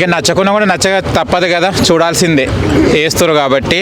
ఇక నచ్చకుండా కూడా నచ్చక తప్పదు కదా చూడాల్సిందే. వేస్తారు కాబట్టి.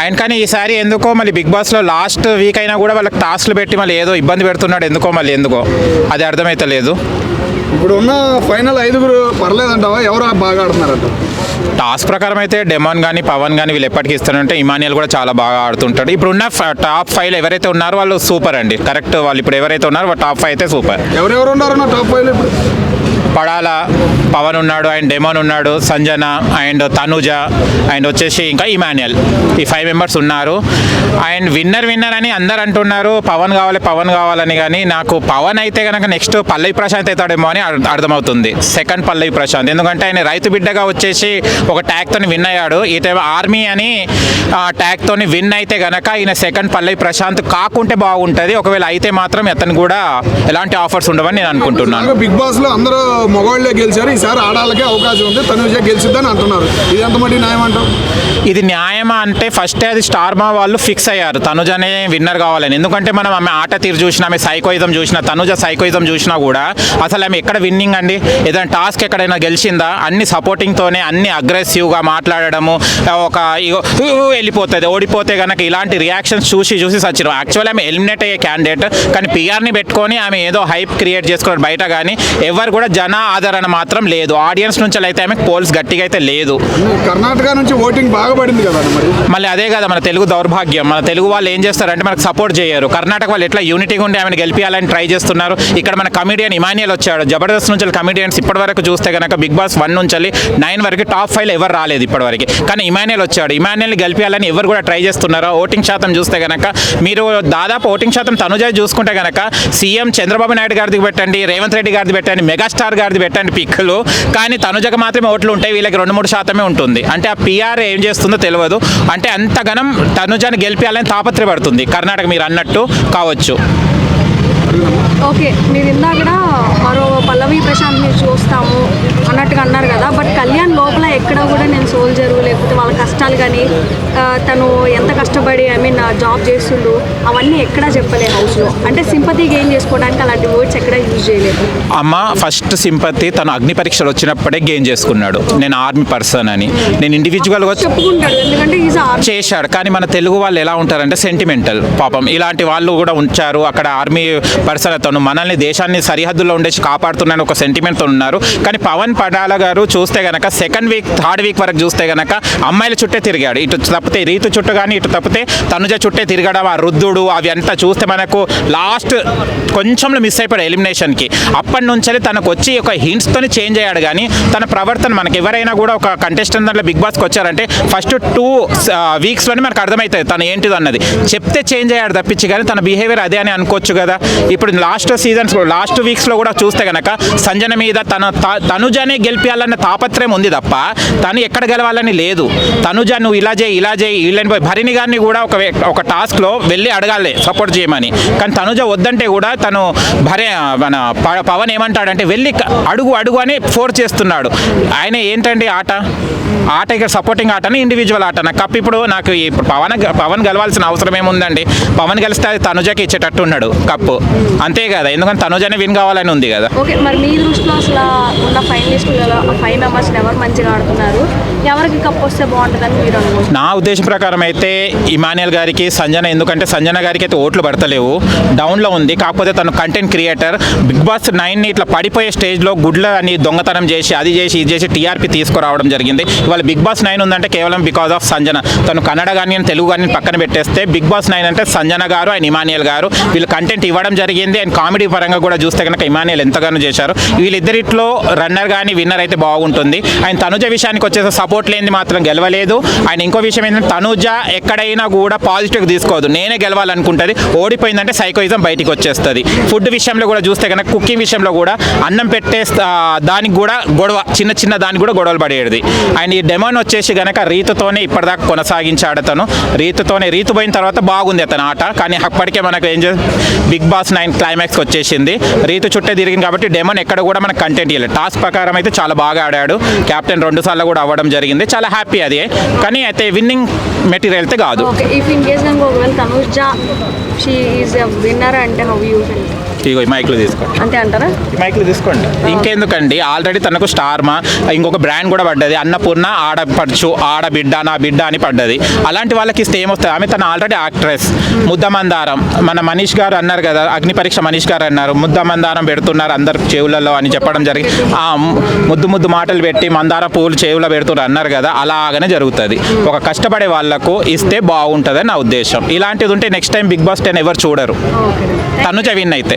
ఆయన కానీ ఈసారి ఎందుకో మళ్ళీ బిగ్ బాస్లో లాస్ట్ వీక్ అయినా కూడా వాళ్ళకి టాస్క్లు పెట్టి మళ్ళీ ఏదో ఇబ్బంది పెడుతున్నాడు ఎందుకో మళ్ళీ ఎందుకో. అది అర్థమైతలేదు. ఇప్పుడు ఉన్న ఫైనల్ ఐదుగురు పర్లేదంటావా? ఎవరు బాగా ఆడుతున్నారంట? టాస్క్ ప్రకారం అయితే డెమాన్ కానీ పవన్ కానీ వీళ్ళు ఎప్పటికీ ఇస్తారంటే ఇమానియల్ కూడా చాలా బాగా ఆడుతుంటాడు. ఇప్పుడు ఉన్న టాప్ ఫైవ్ ఎవరైతే ఉన్నారో వాళ్ళు సూపర్ అండి. కరెక్ట్ వాళ్ళు ఇప్పుడు ఎవరైతే ఉన్నారో టాప్ ఫైవ్ అయితే సూపర్. ఎవరెవరు ఉన్నారన్న టాప్ ఫైవ్ ఇప్పుడు? పడాల పవన్ ఉన్నాడు అండ్ డెమోన్ ఉన్నాడు సంజన అండ్ తనుజ అండ్ వచ్చేసి ఇంకా ఇమాన్యుయల్ ఈ ఫైవ్ మెంబర్స్ ఉన్నారు. అండ్ విన్నర్ విన్నర్ అని అందరు అంటున్నారు. పవన్ కావాలి పవన్ కావాలని కానీ నాకు పవన్ అయితే కనుక నెక్స్ట్ పల్లవి ప్రశాంత్ అవుతాడేమో అని అర్థ- అర్థమవుతుంది. సెకండ్ పల్లవి ప్రశాంత్. ఎందుకంటే ఆయన రైతు బిడ్డగా వచ్చేసి ఒక ట్యాగ్తో విన్ అయ్యాడు. ఇటే ఆర్మీ అని ట్యాగ్తో విన్ అయితే గనక ఈయన సెకండ్ పల్లవి ప్రశాంత్ కాకుంటే బాగుంటుంది. ఒకవేళ అయితే మాత్రం అతను కూడా ఎలాంటి ఆఫర్స్ ఉండవని నేను అనుకుంటున్నాను. బిగ్ బాస్లో అందరూ మగవాళ్ళే గెలిచారు. ఈసారి ఆడాలకే అవకాశం ఉంది. తనుజ గెలిచిద్దని అంటున్నారు. ఇది ఎంత మట్టి న్యాయం అంటావు? ఇది న్యాయమా అంటే ఫస్ట్ అది స్టార్ మా వాళ్ళు ఫిక్స్ అయ్యారు. తనుజనే విన్నర్ కావాలని. ఎందుకంటే మనం ఆమె ఆట తీరు చూసినా ఆమె సైకోయిజం చూసినా తనుజ సైకోయిజం చూసినా కూడా అసలు ఆమె ఎక్కడ విన్నింగ్ అండి? ఏదైనా టాస్క్ ఎక్కడైనా గెలిచిందా? అన్ని సపోర్టింగ్తోనే అన్ని అగ్రెసివ్గా మాట్లాడడము ఒక వెళ్ళిపోతుంది. ఓడిపోతే కనుక ఇలాంటి రియాక్షన్స్ చూసి చూసి సచ్చిరు యాక్చువల్లీ ఆమె ఎలిమినేట్ అయ్యే క్యాండిడేట్ కానీ పిఆర్ని పెట్టుకొని ఆమె ఏదో హైప్ క్రియేట్ చేసుకున్నారు బయట కానీ ఎవరు కూడా జన ఆదరణ మాత్రం లేదు. ఆడియన్స్ నుంచి అయితే ఆమె పోల్స్ గట్టిగా అయితే లేదు. కర్ణాటక నుంచి ఓటింగ్ బాగా పడింది కదా మరి? మళ్ళీ అదే కదా మన తెలుగు దౌర్భాగ్యం. మన తెలుగు వాళ్ళు ఏం చేస్తారంటే మనకు సపోర్ట్ చేయరు. కర్ణాటక వాళ్ళు ఎట్లా యూనిటీగా ఉండి ఆమెను గెలిపించాలని ట్రై చేస్తున్నారు. ఇక్కడ మన కమిడియన్ ఇమానియల్ వచ్చాడు. జబర్దస్త్ నుంచి కమిడియన్స్ ఇప్పటి వరకు చూస్తే కనుక బిగ్ బాస్ వన్ నుంచి నైన్ వరకు టాప్ ఫైవ్ ఎవరు రాలేదు ఇప్పటివరకు కానీ ఇమానియల్ వచ్చాడు. ఇమానియల్ గెలిపించాలని ఎవరు కూడా ట్రై చేస్తున్నారో? ఓటింగ్ శాతం చూస్తే కనుక మీరు దాదాపు ఓటింగ్ శాతం తనుజ చూసుకుంటే కనుక సీఎం చంద్రబాబు నాయుడు గారిది పెట్టండి రేవంత్ రెడ్డి గారిది పెట్టండి మెగాస్టార్ గారిది పెట్టండి పిక్కులు. కానీ తనుజకు మాత్రమే ఓట్లు ఉంటాయి వీళ్ళకి రెండు మూడు శాతమే ఉంటుంది. అంటే ఆ పిఆర్ ఏం చేస్తుందో తెలియదు. అంటే అంతగనం తనుజాన్ని గెలిపించాలని తాపత్రయపడుతుంది. కర్ణాటక మీరు అన్నట్టు కావచ్చు. ఓకే మీరు ఇందాక ప్రశాంత్ని చూస్తాము అన్నట్టుగా అన్నారు కదా. బట్ కళ్యాణ్ లోపల ఎక్కడ కూడా సోల్జరు లేకపోతే వాళ్ళ కష్టాలు కానీ తను ఎంత కష్టపడి ఐ మీన్ జాబ్ చేస్తుండు అవన్నీ ఎక్కడా చెప్పలే హౌస్లో అంటే సింపతి గెయిన్ చేసుకోవడానికి అలాంటి వర్డ్స్ ఎక్కడ యూజ్ చేయలేదు. అమ్మ ఫస్ట్ సింపతి తను అగ్ని పరీక్షలు వచ్చినప్పుడే గెయిన్ చేసుకున్నాడు. నేను ఆర్మీ పర్సన్ అని. నేను ఇండివిజువల్గా చెప్పుకుంటాడు ఎందుకంటే చేశాడు. కానీ మన తెలుగు వాళ్ళు ఎలా ఉంటారంటే సెంటిమెంటల్ పాపం. ఇలాంటి వాళ్ళు కూడా ఉంచారు. అక్కడ ఆర్మీ పర్సన్ అతను మనల్ని దేశాన్ని సరిహద్దుల్లో ఉండేసి కాపాడుతున్నాను ఒక సెంటిమెంట్తో ఉన్నారు కానీ పవన్ పడాల గారు చూస్తే గనక సెకండ్ వీక్ థర్డ్ వీక్ వరకు చూస్తే కనుక అమ్మాయిల చుట్టే తిరిగాడు. ఇటు తప్పితే రీతు చుట్టూ కానీ ఇటు తప్పితే తనుజ చుట్టే తిరగడం. ఆ రుద్దుడు అవి అంతా చూస్తే మనకు లాస్ట్ కొంచెంలో మిస్ అయిపోయాడు ఎలిమినేషన్కి అప్పటి నుంచి తనకు వచ్చి ఒక హింట్స్తోని చేంజ్ అయ్యాడు కానీ తన ప్రవర్తన మనకి ఎవరైనా కూడా ఒక కంటెస్టెంట్ దాంట్లో బిగ్ బాస్కి వచ్చారంటే ఫస్ట్ టూ వీక్స్లోనే మనకు అర్థమవుతుంది తను ఏంటిది అన్నది. చెప్తే చేంజ్ అయ్యాడు తప్పించి కానీ తన బిహేవియర్ అదే అని అనుకోవచ్చు కదా. ఇప్పుడు లాస్ట్ సీజన్స్ లాస్ట్ వీక్స్లో కూడా చూస్తే కనుక సంజన మీద తన త- తనుజనే గెలిపించాలన్న తాపత్రయం ఉంది తప్ప తను ఎక్కడ గెలవాలని లేదు. తనుజ నువ్వు ఇలా చేయి ఇలా చేయి వీళ్ళని పోయి భరిణి గారిని కూడా ఒక ఒక టాస్క్లో వెళ్ళి అడగాలి సపోర్ట్ చేయమని. కానీ తనుజ వద్దంటే కూడా తను భరే మన ప- పవన్ ఏమంటాడంటే వెళ్ళి అడుగు అడుగు అని ఫోర్స్ చేస్తున్నాడు. ఆయన ఏంటండి ఆట? ఆట ఇక్కడ సపోర్టింగ్ ఆటనా ఇండివిజువల్ ఆటనా? కప్ ఇప్పుడు నాకు ఇప్పుడు పవన్ పవన్ గెలవాల్సిన అవసరం ఏముందండి? పవన్ గెలిస్తే అది తనుజకి ఇచ్చేటట్టు ఉన్నాడు కప్పు. అంతే కదా ఎందుకంటే తనుజనే విన్ కావాలని ఉంది కదా. ఓకే మరి మీ దృష్టిలో అసలు ఉన్న ఫైనలిస్టులలో ఫైవ్ మెంబర్స్ని ఎవరు మంచిగా ఆడుతున్నారు? ఎవరికి కప్ వస్తే బాగుంటుందని మీరు అనుకుంటున్నారు? నా ఉద్దేశం ప్రకారం అయితే ఇమానియల్ గారికి సంజన ఎందుకంటే సంజన గారికి అయితే ఓట్లు పడతలేవు. డౌన్లో ఉంది. కాకపోతే తను content creator big boss nine ఇట్లా పడిపోయే స్టేజ్లో గుడ్ల అని దొంగతనం చేసి అది చేసి ఇది చేసి టీఆర్పీ తీసుకురావడం జరిగింది. ఇవాళ బిగ్ బాస్ నైన్ ఉందంటే కేవలం బికాస్ ఆఫ్ సంజన. తను కన్నడ కానీ తెలుగు కానీ పక్కన పెట్టేస్తే బిగ్ బాస్ నైన్ అంటే సంజన గారు అండ్ ఇమానియల్ గారు. వీళ్ళు కంటెంట్ ఇవ్వడం జరిగింది. అండ్ కామెడీ పరంగా కూడా చూస్తే కనుక ఇమానియల్ ఎంతగానో చేశారు. వీళ్ళిద్దరిట్లో రన్నర్ కానీ విన్నర్ అయితే బాగుంటుంది. ఆయన తనుజ విషయానికి వచ్చేసి సపోర్ట్ లేనిది మాత్రం గెలవలేదు. ఆయన ఇంకో విషయం ఏంటంటే తనుజ ఎక్కడైనా కూడా పాజిటివ్ తీసుకోవద్దు. నేనే గెలవాలనుకుంటుంది. ఓడిపోయిందంటే సైకోయిజం బయటికి వచ్చేస్తుంది. ఫుడ్ విషయంలో కూడా చూస్తే కనుక కుకింగ్ విషయంలో కూడా అన్నం పెట్టే దానికి కూడా గొడవ చిన్న చిన్న దానికి కూడా గొడవలు పడేది. అండ్ ఈ డెమోన్ వచ్చేసి కనుక రీతుతోనే ఇప్పటిదాకా కొనసాగించాడు అతను. రీతుతోనే రీతు పోయిన తర్వాత బాగుంది అతను ఆట. కానీ అప్పటికే మనకు ఏం చే బిగ్ బాస్ నైన్ క్లైమాక్స్కి వచ్చేసింది. రీతు చుట్టే తిరిగింది కాబట్టి డెమోన్ ఎక్కడ కూడా మనకు కంటెంట్ ఇవ్వలేదు టాస్క్ ప్రకారం అయితే చాలా బాగా ఆడాడు. కెప్టెన్ రెండు సార్లు కూడా అవ్వడం జరిగింది. చాలా హ్యాపీ అది. కానీ అయితే విన్నింగ్ మెటీరియల్ అయితే కాదు. ఓకే ఇఫ్ ఇన్ కేస్ కనుక ఒకవేళ తనుజ షీ ఈజ్ విన్నర్ అంటే హౌ యూ ఫీల్ ఇగో ఈ మైక్లు తీసుకోండి అంతే అంటారా? ఈ మైక్లు తీసుకోండి. ఇంకెందుకండి ఆల్రెడీ తనకు స్టార్ మా ఇంకొక బ్రాండ్ కూడా పడ్డది అన్నపూర్ణ ఆడపడుచు ఆడబిడ్డ నా బిడ్డ అని పడ్డది. అలాంటి వాళ్ళకి ఇస్తే ఏమొస్తుంది? ఆమె తన ఆల్రెడీ యాక్ట్రెస్ ముద్దమందారం. మన మనీష్ గారు అన్నారు కదా అగ్ని పరీక్ష మనీష్ గారు అన్నారు ముద్దమందారం పెడుతున్నారు అందరు చెవులలో అని చెప్పడం జరిగి ఆ ముద్దు ముద్దు మాటలు పెట్టి మందార పూలు చెవులో పెడుతున్నారు అన్నారు కదా అలాగనే జరుగుతుంది. ఒక కష్టపడే వాళ్ళకు ఇస్తే బాగుంటుందని నా ఉద్దేశం. ఇలాంటిది ఉంటే next time big boss ten ఎవరు చూడరు. ఓకే. తనుజ విన్ అయితే.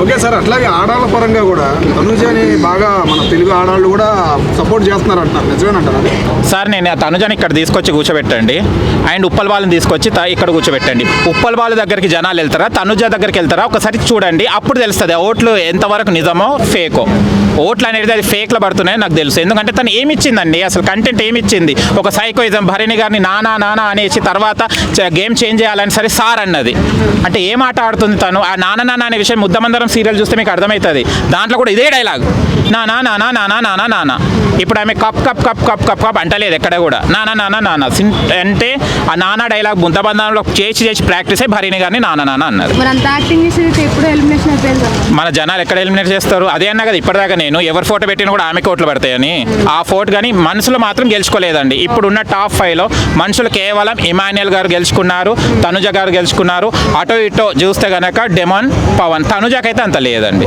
ఓకే సార్ అట్లాగే ఆడాళ్ళ పరంగా కూడా తనుజని బాగా మన తెలుగు ఆడాళ్ళు కూడా సపోర్ట్ చేస్తున్నారు అంటున్నారు నిజమేనంటారా సార్ నేను తనుజని ఇక్కడ తీసుకొచ్చి కూర్చోబెట్టండి. అండ్ ఉప్పల్ వాళ్ళని తీసుకొచ్చి త- ఇక్కడ కూర్చోబెట్టండి. ఉప్పల్ వాళ్ళ దగ్గరికి జనాలు వెళ్తారా? తనుజ దగ్గరికి వెళ్తారా? ఒకసారి చూడండి. అప్పుడు తెలుస్తుంది ఓట్లు ఎంతవరకు నిజమో ఫేకో. ఓట్లు అనేది అది ఫేక్లో పడుతున్నాయి నాకు తెలుసు. ఎందుకంటే తను ఏమి ఇచ్చిందండి అసలు కంటెంట్ ఏమిచ్చింది? ఒక సైకోయిజం భరణి గారిని నానా నానా అనేసి తర్వాత గేమ్ చేంజ్ చేయాలని సరే సార్ అన్నది. అంటే ఏం ఆట ఆడుతుంది తను? ఆ నాన్న నాన్న అనే విషయం ముద్దమందరం సీరియల్ చూస్తే మీకు అర్థమవుతుంది దాంట్లో కూడా ఇదే డైలాగ్ నానా నానా నానా నానా నానా ఇప్పుడు ఆమె cup cup cup cup cup cup అంటలేదు ఎక్కడ కూడా నానా నానా నానా అంటే ఆ నానా డైలాగ్ బుంతబంధంలో చేసి చేసి ప్రాక్టీస్ అయ్యి భరణి గారిని నానా నానా అన్నారు మన జనాలు ఎక్కడ ఎలిమినేట్ చేస్తారు అదే అన్నా కదా ఇప్పటిదాకా నేను ఎవరి ఫోటో పెట్టినా కూడా ఆమె ఓట్లు పడతాయని ఆ ఫోటో కానీ మనసులో మాత్రం గెలుచుకోలేదండి ఇప్పుడున్న టాప్ ఫైవ్లో మనుషులు కేవలం ఇమాన్యుయల్ గారు గెలుచుకున్నారు తనుజ గారు గెలుచుకున్నారు అటో ఇటో చూస్తే గనక డెమాన్ పవన్ తనుజకైతే అంత లేదండి.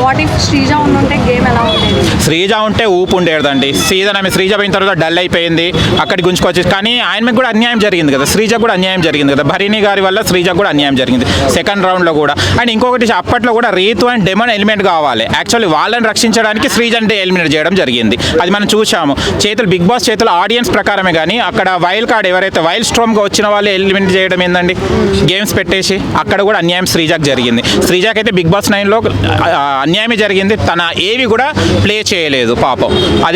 శ్రీజ ఉంటే ఊపు ఉండేదండి. సీజన్ ఆమె శ్రీజ పోయిన తర్వాత డల్ అయిపోయింది. అక్కడికి గుంజుకొచ్చి కానీ ఆయనకు కూడా అన్యాయం జరిగింది కదా. శ్రీజ కూడా అన్యాయం జరిగింది కదా. భరిణి గారి వల్ల శ్రీజ కూడా అన్యాయం జరిగింది. సెకండ్ రౌండ్లో కూడా. అండ్ ఇంకొకటి అప్పట్లో కూడా రీతు అండ్ డెమన్ ఎలిమెంట్ కావాలి. యాక్చువల్లీ వాళ్ళని రక్షించడానికి శ్రీజ అంటే ఎలిమినేట్ చేయడం జరిగింది. అది మనం చూసాము చేతులు బిగ్ బాస్ చేతులు ఆడియన్స్ ప్రకారమే కానీ అక్కడ వైల్డ్ కార్డ్ ఎవరైతే వైల్డ్ స్ట్రోమ్గా వచ్చిన వాళ్ళు ఎలిమినేట్ చేయడం ఏందండి? గేమ్స్ పెట్టేసి అక్కడ కూడా అన్యాయం శ్రీజాకి జరిగింది. శ్రీజాకి అయితే బిగ్ బాస్ నైన్లో అన్యాయమే జరిగింది. తన ఏవి కూడా ప్లే చేయలేదు పాపం. అది